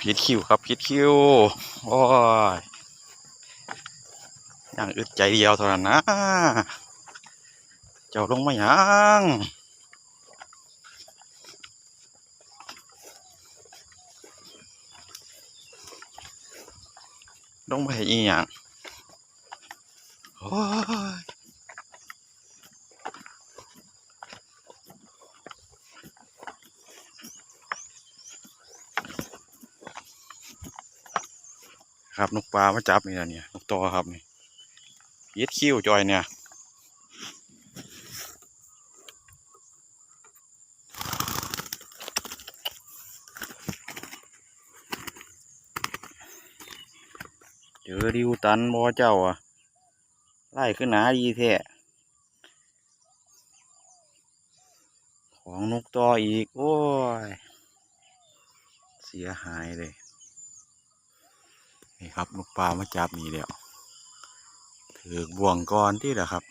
ผิดคิวครับผิดคิวโอ้ยอย่างอึดใจเดียวเท่านั้นนะ เจ้าลงมาหยังลงมาให้อีหยังโอ้ย ครับนกปลามาจับนี่นะเนี่ยนกตอครับนี่ยิดคิ้วจอยเนี่ยเจอดิวตันบอเจ้าอะไล่ขึ้นหนาดีแท้ของนกตออีก โอ้ย เสียหายเลย นี่ครับลูกปลามาจับนี่เดียวถือบ่วงก้อนที่แหละครับ